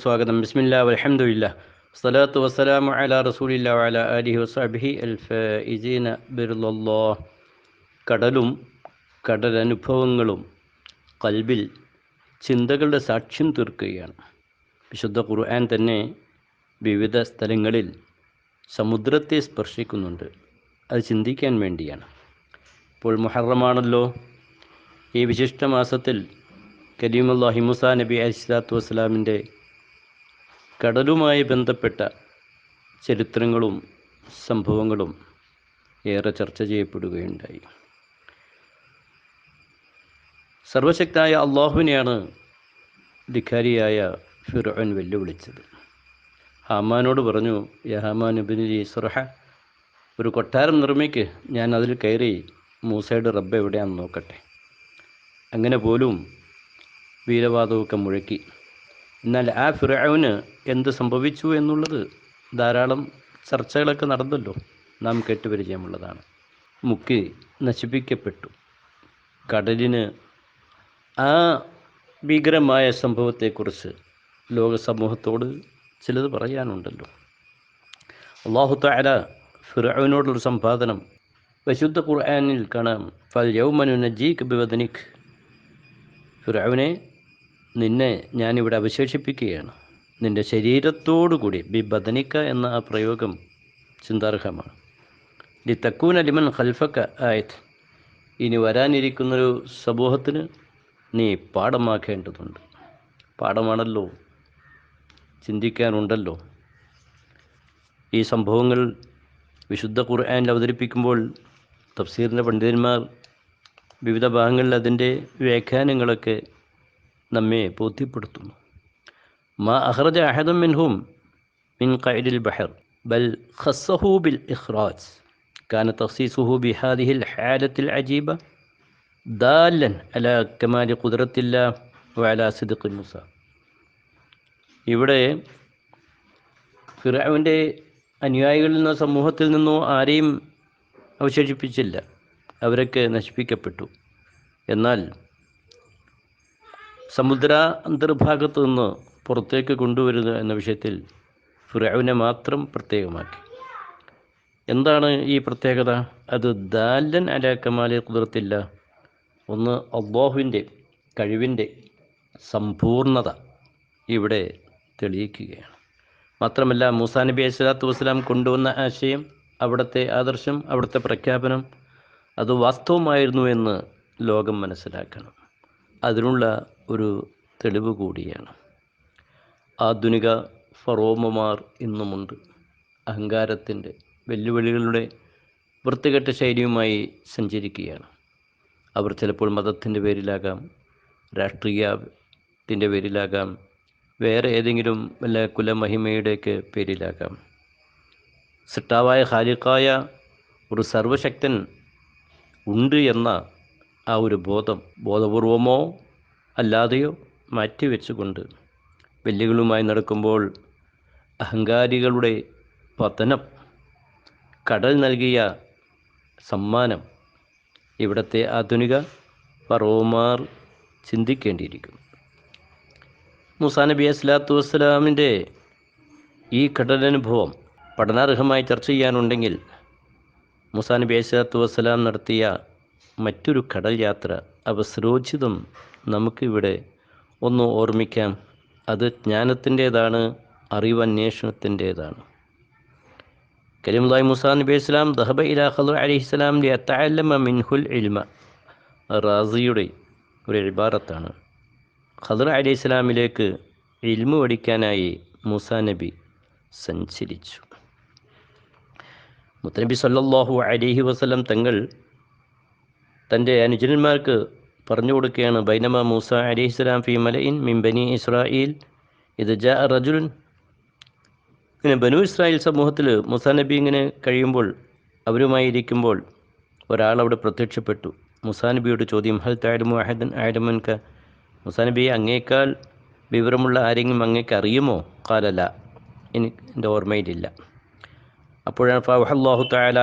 സ്വാഗതം. ബിസ്മില്ല അലഹമുല്ല സ്വലാത്തു വസ്സലാമു അല റസൂലില്ല അല അലിഹി വസാബിഹി അൽ ഫീന ബിറുല്ലാ കടലും കടലനുഭവങ്ങളും കൽബിൽ ചിന്തകളുടെ സാക്ഷ്യം തീർക്കുകയാണ്. വിശുദ്ധ ഖുർആൻ തന്നെ വിവിധ സ്ഥലങ്ങളിൽ സമുദ്രത്തെ സ്പർശിക്കുന്നുണ്ട്. അത് ചിന്തിക്കാൻ വേണ്ടിയാണ്. ഇപ്പോൾ മുഹറമാണല്ലോ. ഈ വിശിഷ്ട മാസത്തിൽ കരീമുല്ലാഹി മുസാ നബി അലിസ്ലാത്തു വസ്സലാമിന്റെ കടലുമായി ബന്ധപ്പെട്ട ചരിത്രങ്ങളും സംഭവങ്ങളും ഏറെ ചർച്ച ചെയ്യപ്പെടുകയുണ്ടായി. സർവശക്തായ അള്ളാഹുവിനെയാണ് ധിഖാരിയായ ഫിറോൻ വെല്ലുവിളിച്ചത്. ഹാമാനോട് പറഞ്ഞു യഹമാൻ അബിനി ബിനി സുറഹ ഒരു കൊട്ടാരം നിർമ്മിക്ക് ഞാൻ അതിൽ കയറി മൂസയുടെ റബ്ബ് എവിടെയാണെന്ന് നോക്കട്ടെ. അങ്ങനെ പോലും വീരവാദമൊക്കെ മുഴക്കി. എന്നാൽ ആ ഫിറൌന് എന്ത് സംഭവിച്ചു എന്നുള്ളത് ധാരാളം ചർച്ചകളൊക്കെ നടന്നല്ലോ. നാം കേട്ടുപരിചയമുള്ളതാണ്. മുക്കി നശിപ്പിക്കപ്പെട്ടു. കടലിന് ആ ഭീകരമായ സംഭവത്തെക്കുറിച്ച് ലോക സമൂഹത്തോട് ചിലത് പറയാനുണ്ടല്ലോ. അള്ളാഹു താര ഫിറൌനോടുള്ള സമ്പാദനം വിശുദ്ധ ഖുർആാനിൽ കാണാം. ഫൽ യൗമനു നജീഖ് ബിവദനിഖ് ഫിറൌനെ നിന്നെ ഞാനിവിടെ അവശേഷിപ്പിക്കുകയാണ്. നിന്റെ ശരീരത്തോടുകൂടി ബി ബദനിക്ക എന്ന ആ പ്രയോഗം ചിന്താർഹമാണ്. ലി തക്കൂൻ അലിമൻ ഖൽഫക്ക ആയത് ഇനി വരാനിരിക്കുന്നൊരു സമൂഹത്തിന് നീ പാഠമാക്കേണ്ടതുണ്ട്. പാഠമാണല്ലോ ചിന്തിക്കാനുണ്ടല്ലോ. ഈ സംഭവങ്ങൾ വിശുദ്ധ ഖുർആാനിൽ അവതരിപ്പിക്കുമ്പോൾ തഫ്സീറിന്റെ പണ്ഡിതന്മാർ വിവിധ ഭാഗങ്ങളിൽ അതിന്റെ വ്യാഖ്യാനങ്ങളൊക്കെ നമ്മെ ബോധ്യപ്പെടുത്തുന്നു മാ അഹ്റജ അഹദം മിൻഹും മിൻ ഖൈദിൽ ബഹർ ബൽ ഖസ്സഹു ബിൽ ഇഖ്റാജ് كان تخصيصه بهذه الحالة العجيبة دالا على كمال قدرة الله وعلى صدق موسى ഇവിടെ ഫിറാവിൻ്റെ അനുയായികളിൽ നിന്നോ സമൂഹത്തിൽ നിന്നോ ആരെയും അവശേഷിപ്പിച്ചില്ല അവരൊക്കെ നശിപ്പിക്കപ്പെട്ടു എന്നാൽ സമുദ്ര അന്തർഭാഗത്ത് നിന്ന് പുറത്തേക്ക് കൊണ്ടുവരുക എന്ന വിഷയത്തിൽ ഫിറാവിനെ മാത്രം പ്രത്യേകമാക്കി. എന്താണ് ഈ പ്രത്യേകത? അത് ദാലൻ അല കമാലി കുതിർത്തില്ല ഒന്ന് അള്ളാഹുവിന്റെ കഴിവിന്റെ സമ്പൂർണത ഇവിടെ തെളിയിക്കുകയാണ്. മാത്രമല്ല മൂസാ നബി അലൈഹിസ്ലാത്തു വസ്സലാം കൊണ്ടുവന്ന ആശയം അവിടുത്തെ ആദർശം അവിടുത്തെ പ്രഖ്യാപനം അത് വാസ്തവമായിരുന്നു എന്ന് ലോകം മനസ്സിലാക്കണം. അതിനുള്ള ഒരു തെളിവ് കൂടിയാണ്. ആധുനിക ഫറോമമാർ ഇന്നുമുണ്ട്. അഹങ്കാരത്തിന്റെ വെല്ലുവിളികളുടെ വൃത്തികെട്ട ശൈലിയുമായി സഞ്ചരിക്കുകയാണ്. അവർ ചിലപ്പോൾ മതത്തിന്റെ പേരിലാകാം രാഷ്ട്രീയത്തിന്റെ പേരിലാകാം വേറെ ഏതെങ്കിലും വല്ല കുലമഹിമയുടെയൊക്കെ പേരിലാകാം. സിട്ടാവായ ഹാലിക്കായ ഒരു സർവശക്തൻ ഉണ്ട് എന്ന ആ ഒരു ബോധം ബോധപൂർവമോ അല്ലാതെയോ മാറ്റിവെച്ചുകൊണ്ട് വെല്ലുകളുമായി നടക്കുമ്പോൾ അഹങ്കാരികളുടെ പതനം കടൽ നൽകിയ സമ്മാനം ഇവിടത്തെ ആധുനിക ഫറോമാർ ചിന്തിക്കേണ്ടിയിരിക്കും. മുസാ നബി അസ്ലാത്തു വസ്സലാമിന്റെ ഈ കടലനുഭവം പഠനാർഹമായി ചർച്ച ചെയ്യാനുണ്ടെങ്കിൽ മുസാ നബി അസ്ലാത്തു വസ്സലാം നടത്തിയ മറ്റൊരു കടൽ യാത്ര അവസരോചിതം നമുക്കിവിടെ ഒന്ന് ഓർമ്മിക്കാം. അത് ജ്ഞാനത്തിന്റേതാണ് അറിവന്വേഷണത്തിന്റേതാണ്. കരീമുല്ലായി മുസാ നബി ഇസ്ലാം ദഹബ ഇലാ ഖദർ അലിഹിസ്ലാം ലിയത്തഅല്ലമ മിൻഹുൽ ഇൽമ. റാസിയുടെ ഒരു ഇബാറത്താണ്. ഖദർ അലി ഇസ്ലാമിലേക്ക് ഇൽമു പഠിക്കാനായി മൂസാ നബി സഞ്ചരിച്ചു. മുത്തനബി സല്ലാഹു അലിഹി വസ്ലം തങ്ങൾ തന്റെ അനുജന്മാർക്ക് പറഞ്ഞു കൊടുക്കുകയാണ് ബൈനമ മൂസ അലി ഇസ്ലാം ഫി മിൻ ബനി ഇസ്രായേൽ ഇത് ജ റജുലുൻ. ഇങ്ങനെ ബനു ഇസ്രായേൽ സമൂഹത്തിൽ മൂസ നബി ഇങ്ങനെ കഴിയുമ്പോൾ അവരുമായി ഇരിക്കുമ്പോൾ ഒരാൾ അവിടെ പ്രത്യക്ഷപ്പെട്ടു. മുസാ നബിയോട് ചോദ്യം ഹൽ താഴമു അഹദൻ ആഴമൻക മുസാ നബി അങ്ങേക്കാൾ വിവരമുള്ള ആരെങ്കിലും അങ്ങേക്ക് അറിയുമോ? കാലല്ല എനിക്ക് എന്റെ ഓർമ്മയിലില്ല. അപ്പോഴാണ് ഫാഹു താല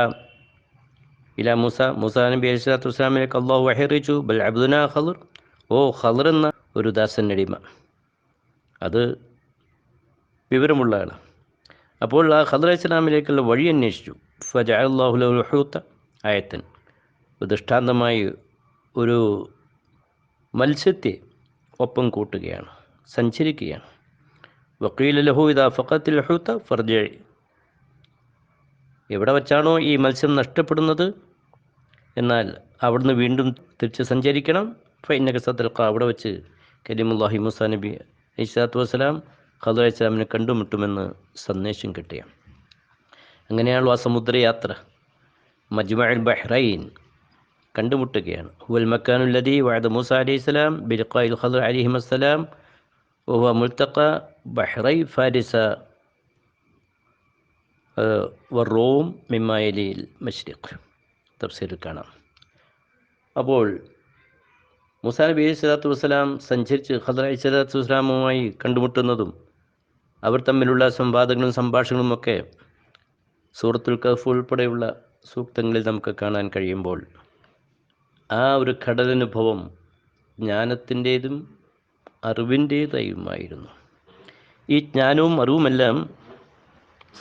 ഇല മൂസ മൂസാ നബി അലൈഹി സ്വലാത്തു വസ്സലാമിലേക്ക് അള്ളാഹു വഹറിച്ചു ബൽ അബ്ദുന ഖലർ ഓ ഖദർ എന്ന ഒരു ദാസൻ അടിമ. അത് വിവരമുള്ള ആളാണ് അപ്പോൾ ആ ഖദർ ഇസ്ലാമിലേക്കുള്ള വഴി അന്വേഷിച്ചു. ഫജാഹുലഹൂത്ത ആയത്തൻ. ദൃഷ്ടാന്തമായി ഒരു മത്സ്യത്തെ ഒപ്പം കൂട്ടുകയാണ് സഞ്ചരിക്കുകയാണ്. വക്കീൽ ലഹു ഇതാ ഫക്കത്തിൽ ഹൂത്ത ഫർജ എവിടെ വച്ചാണോ ഈ മത്സ്യം നഷ്ടപ്പെടുന്നത്? എന്നാൽ അവിടുന്ന് വീണ്ടും തിരിച്ച് സഞ്ചരിക്കണം ഫൈനക സത്തൽക്ക അവിടെ വെച്ച് കരീമുല്ലാഹി മുസാ നബി അലിസ്ലാത്തു വസ്സലാം ഖദർ ഇസ്ലാമിനെ കണ്ടുമുട്ടുമെന്ന് സന്ദേശം കിട്ടിയ അങ്ങനെയാണല്ലോ ആ സമുദ്രയാത്ര മജ്മഅൽ ബഹ്റൈൻ കണ്ടുമുട്ടുകയാണ് ഹുവൽ മക്കാനുല്ലതി വഅദ മൂസ അലൈഹി സ്വലാം ബിലിഖായിൽ ഖദർ അലൈഹി വസ്സലാം وهو ملتقى بحري فارس والروم مما يلي المشرق തഫ്സീറിൽ കാണാം അപ്പോൾ മുസാ നബി അലൈഹി സ്വലാത്തു വസ്സലാം സഞ്ചരിച്ച് ഖദർ സലാത്തു വസ്സലാമുമായി കണ്ടുമുട്ടുന്നതും അവർ തമ്മിലുള്ള സംവാദങ്ങളും സംഭാഷണങ്ങളും ഒക്കെ സൂറത്തുൽ കഫ് ഉൾപ്പെടെയുള്ള സൂക്തങ്ങളിൽ നമുക്ക് കാണാൻ കഴിയുമ്പോൾ ആ ഒരു കടലനുഭവം ജ്ഞാനത്തിന്റേതും അറിവിന്റേതായുമായിരുന്നു. ഈ ജ്ഞാനവും അറിവുമെല്ലാം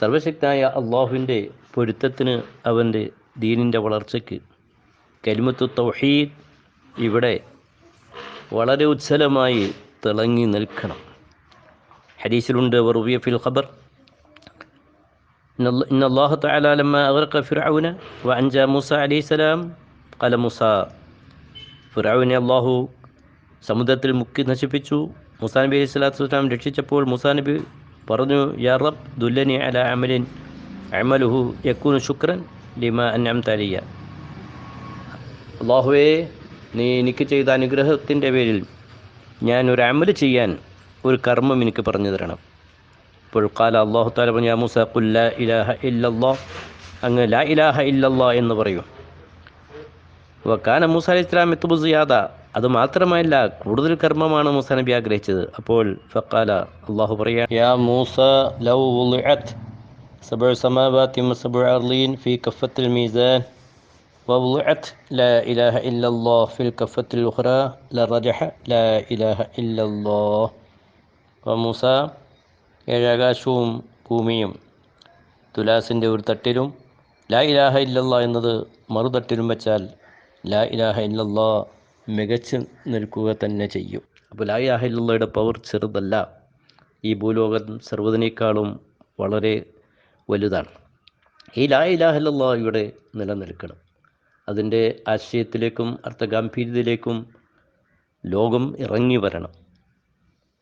സർവശക്തനായ അള്ളാഹുവിന്റെ പൊരുത്തത്തിന് അവന്റെ ദീനിൻ്റെ വളർച്ചയ്ക്ക് കലിമത്തു തൗഹീദ് ഇവിടെ വളരെ ഉജ്ജ്വലമായി തിളങ്ങി നിൽക്കണം ഹദീസിലുണ്ട് വറുവിയ ഫിൽ ഖബർ إن الله تعالى لما أغرق فرعون وأنجى موسى عليه السلام قال موسى ഫിറൌനെ അള്ളാഹു സമുദ്രത്തിൽ മുക്കി നശിപ്പിച്ചു മുസാ നബി അലൈഹി സ്വലാത്തു വസ്സലാം രക്ഷിച്ചപ്പോൾ മുസാ നബി പറഞ്ഞു യാ റബ് ദുല്ലനി അല അമലിൻ അമലുഹു യക്കൂനു ശുക്രൻ ലിമ അന്നം തലിയ അള്ളാഹുവേ നീ എനിക്ക് ചെയ്ത അനുഗ്രഹത്തിന്റെ പേരിൽ ഞാൻ ഒരു അമൽ ചെയ്യാൻ ഒരു കർമ്മം എനിക്ക് പറഞ്ഞു തരണം. ഇപ്പോൾ കാല അള്ളാഹു താല യാ മൂസ ഇലാഹ ഇല്ലല്ലോ. അങ്ങ് ലാ ഇലാഹ ഇല്ലല്ലോ എന്ന് പറയൂ. വക്കാന മൂസ അലി ഇസ്ലാം എത്തുബു സിയാദ. അത് മാത്രമല്ല കൂടുതൽ കർമ്മമാണ് മൂസ നബി ആഗ്രഹിച്ചത്. അപ്പോൾ ഫക്കാല അള്ളാഹു പറയാ യാ മൂസ ലൗ سبع سماوات وسبع أرضين في كفة الميزان. ووضعت لا إله إلا الله في الكفة الأخرى. لا رجح لا إله إلا الله. وموسى ഏഴാകാശവും ഭൂമിയും തുലാസിന്റെ ഒരു തട്ടിലും ലാ ഇലാഹ ഇല്ലല്ലാ എന്നത് മറുതട്ടിലും വെച്ചാൽ ലാ ഇലാഹ ഇല്ലല്ലാ മികച്ച് നിൽക്കുക തന്നെ ചെയ്യും. അപ്പോൾ ലാ ഇലാഹ ഇല്ലല്ലയുടെ പവർ ചെറുതല്ല. ഈ ഭൂലോകം സർവതിനേക്കാളും വളരെ വലുതാണ്. ഈ ലാ ഇലാഹ ഇല്ലല്ല ഇവിടെ നിലനിൽക്കണം. അതിന്റെ ആശയത്തിലേക്കും അർത്ഥഗാംഭീര്യത്തിലേക്കും ലോകം ഇറങ്ങി വരണം.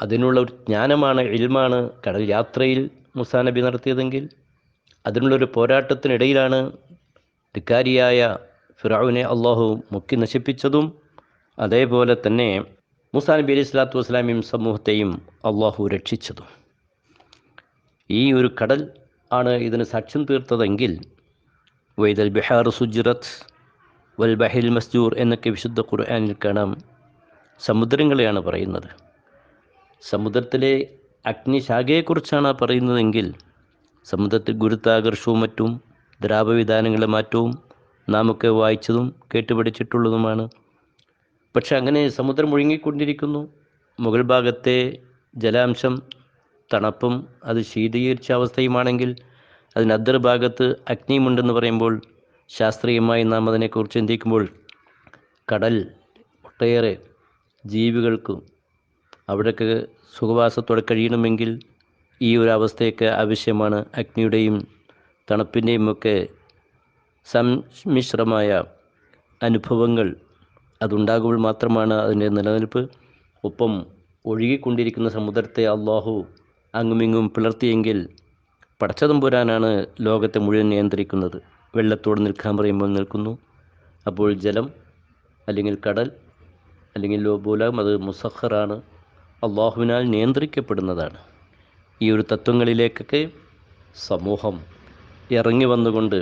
അതിനുള്ള ഒരു ജ്ഞാനമാണ് ഇൽമാണ് കടൽ യാത്രയിൽ മുസാ നബി നടത്തിയതെങ്കിൽ അതിനുള്ളൊരു പോരാട്ടത്തിനിടയിലാണ് ധിക്കാരിയായ ഫിറാവിനെ അള്ളാഹു മുക്കി നശിപ്പിച്ചതും അതേപോലെ തന്നെ മുസാ നബി അലൈഹി സ്വലാത്തു വസ്സലാമിയും സമൂഹത്തെയും അള്ളാഹു രക്ഷിച്ചതും. ഈ ഒരു കടൽ ആണ് ഇതിന് സാക്ഷ്യം തീർത്തതെങ്കിൽ വൈദൽ ബിഹാർ സുജിറത്ത് വൽ ബഹിൽ മസ്ജൂർ എന്നൊക്കെ വിശുദ്ധ ഖുർആനിൽ കാണാം. സമുദ്രങ്ങളെയാണ് പറയുന്നത്. സമുദ്രത്തിലെ അഗ്നിശാഖയെക്കുറിച്ചാണ് പറയുന്നതെങ്കിൽ സമുദ്രത്തിൽ ഗുരുത്താകർഷവും മറ്റും ദ്രാവവിധാനങ്ങളെ മാറ്റവും നാമൊക്കെ വായിച്ചതും കേട്ടുപഠിച്ചിട്ടുള്ളതുമാണ്. പക്ഷെ അങ്ങനെ സമുദ്രം ഒഴുങ്ങിക്കൊണ്ടിരിക്കുന്നു മുകൾ ഭാഗത്തെ ജലാംശം തണുപ്പും അത് ശീതീകരിച്ച അവസ്ഥയുമാണെങ്കിൽ അതിന് ഭാഗത്ത് അഗ്നിയുമുണ്ടെന്ന് പറയുമ്പോൾ ശാസ്ത്രീയമായി നാം അതിനെക്കുറിച്ച് ചിന്തിക്കുമ്പോൾ കടൽ ഒട്ടേറെ ജീവികൾക്കും അവിടേക്ക് സുഖവാസത്തോടെ കഴിയണമെങ്കിൽ ഈ ഒരു അവസ്ഥയൊക്കെ ആവശ്യമാണ്. അഗ്നിയുടെയും തണുപ്പിന്റെയും ഒക്കെ സംമിശ്രമായ അനുഭവങ്ങൾ അതുണ്ടാകുമ്പോൾ മാത്രമാണ് അതിന്റെ നിലനിൽപ്പ്. ഒപ്പം ഒഴുകിക്കൊണ്ടിരിക്കുന്ന സമുദ്രത്തെ അള്ളാഹു അങ്ങുമിങ്ങും പിളർത്തിയെങ്കിൽ പടച്ചതമ്പുരാനാണ് ലോകത്തെ മുഴുവൻ നിയന്ത്രിക്കുന്നത്. വെള്ളത്തോട് നിൽക്കാൻ പറയുമ്പോൾ നിൽക്കുന്നു. അപ്പോൾ ജലം അല്ലെങ്കിൽ കടൽ അല്ലെങ്കിൽ ലോബൂലം അത് മുസഹറാണ്. അള്ളാഹുവിനാൽ നിയന്ത്രിക്കപ്പെടുന്നതാണ്. ഈ ഒരു തത്വങ്ങളിലേക്കൊക്കെ സമൂഹം ഇറങ്ങി വന്നുകൊണ്ട്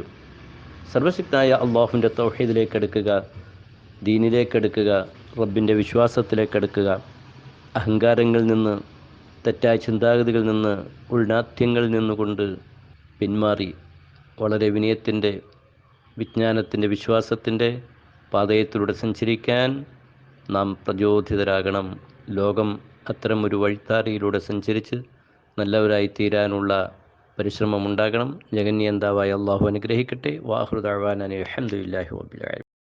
സർവശക്തനായ അള്ളാഹുവിന്റെ തൗഹീദിലേക്ക് എടുക്കുക ദീനിലേക്ക് എടുക്കുക റബ്ബിന്റെ വിശ്വാസത്തിലേക്ക് എടുക്കുക അഹങ്കാരങ്ങളിൽ നിന്ന് തെറ്റായ ചിന്താഗതികളിൽ നിന്ന് ഉൾനാഥ്യങ്ങളിൽ നിന്നുകൊണ്ട് പിന്മാറി. വളരെ വിനയത്തിന്റെ വിജ്ഞാനത്തിന്റെ വിശ്വാസത്തിന്റെ പാതയത്തിലൂടെ സഞ്ചരിക്കാൻ നാം പ്രചോദിതരാകണം. ലോകം അത്തരം ഒരു വഴിത്താരയിലൂടെ സഞ്ചരിച്ച് നല്ലവരായി തീരാനുള്ള പരിശ്രമം ഉണ്ടാകണം. ജഗന്യന്താവായ അള്ളാഹു അനുഗ്രഹിക്കട്ടെ. വാഹൃദാൻ അലഹമുല്ലാഹി വബിലാലും